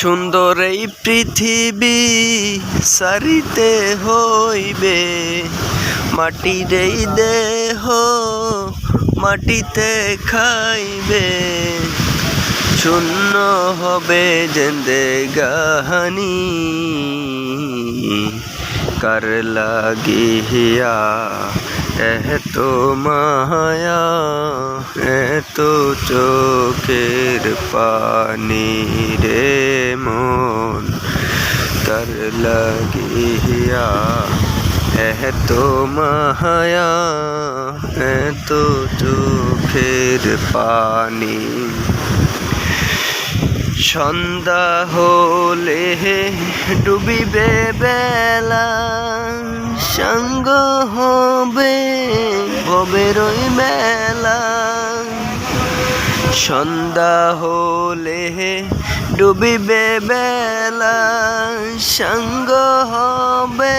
সুন্দর এই পৃথিবী সারিতে হইবে। মাটির এই দেহ মাটিতে খাইবে। শূন্য হবে জেন্দে গাহানি। কার লাগিয়া এত মায়া এত চোখের পানি রে মন তার লাগিয়া এত মায়া এত চোখের পানি সন্ধ্যা হলে ডুবিবে বেলা। সঙ্গ হবে ভবের ওই মেলা। সন্ধ্যা হলে ডুবিবে বেলা। সঙ্গ হবে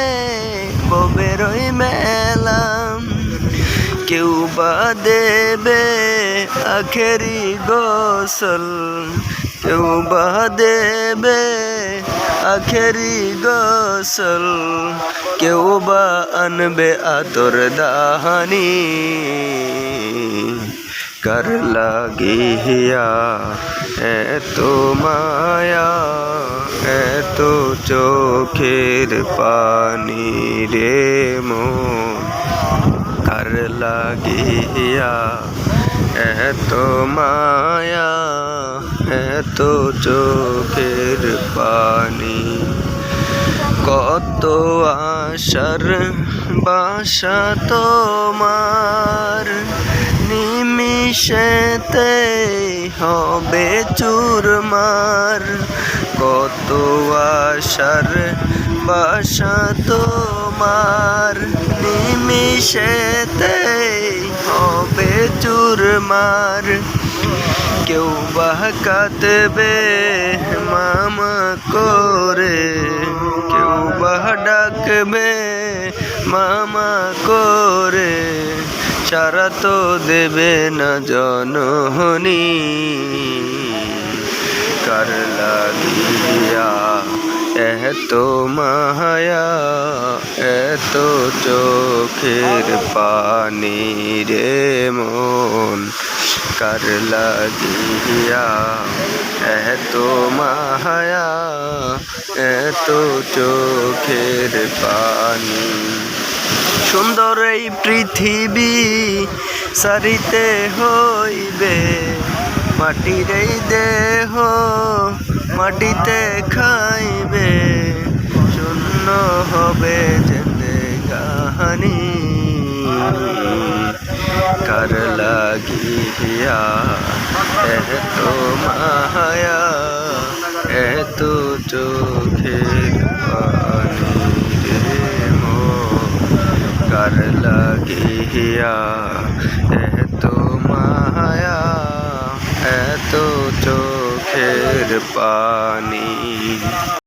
ভবের ওই মেলা। কেউ বা দেবে আখেরি গোসল কেউ বা দেবে আখেরি গোসল কেউ বা আনবে আতর দাহানি কার লাগিয়া এত মায়া এত চোখের পানি রে মন কার লাগিয়া। এত মায়া, এত চোখের পানি। কত আশার বাসা তোমার। নিমিশেতে হবে চুরমার। কত আশার বাসা তোমার নিমিশেতে হবে চুরমার। কেউ বা কাঁদবে, মামা করে। কেউ বা ডাকবে, মামা করে। সারা তো দেবে না জনহনি। কার লাগিয়া এত মায়া এত চোখের পানি রে মন, কার লাগিয়া? এত মায়া এত চোখের পানি। সুন্দর এই পৃথিবী সারিতে হইবে, মাটির এই দেহ মাটিতে লাগিয়া। এত মায়া এত চোখের পানি রে মন কার লাগিয়া এত মায়া এত চোখের পানি